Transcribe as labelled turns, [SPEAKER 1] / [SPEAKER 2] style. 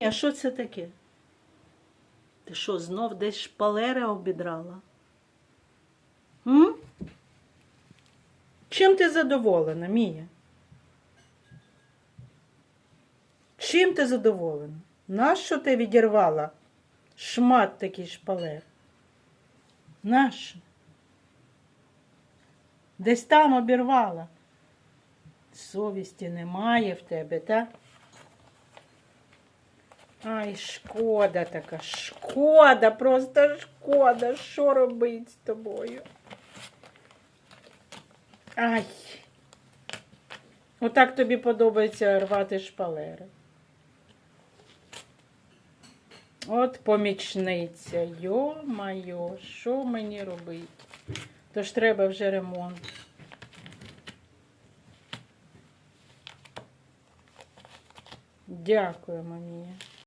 [SPEAKER 1] А що це таке? Ти що, знов десь шпалери обідрала? М? Чим ти задоволена, Мія? Чим ти задоволена? Нащо ти відірвала шмат такий шпалер? Нащо? Десь там обірвала. Совісті немає в тебе, так? Ай, шкода така, шкода, просто шкода. Що робить з тобою? Ай. Отак тобі подобається рвати шпалери. От помічниця. Йо-майо, що мені робити? Тож треба вже ремонт. Дякую, мамі.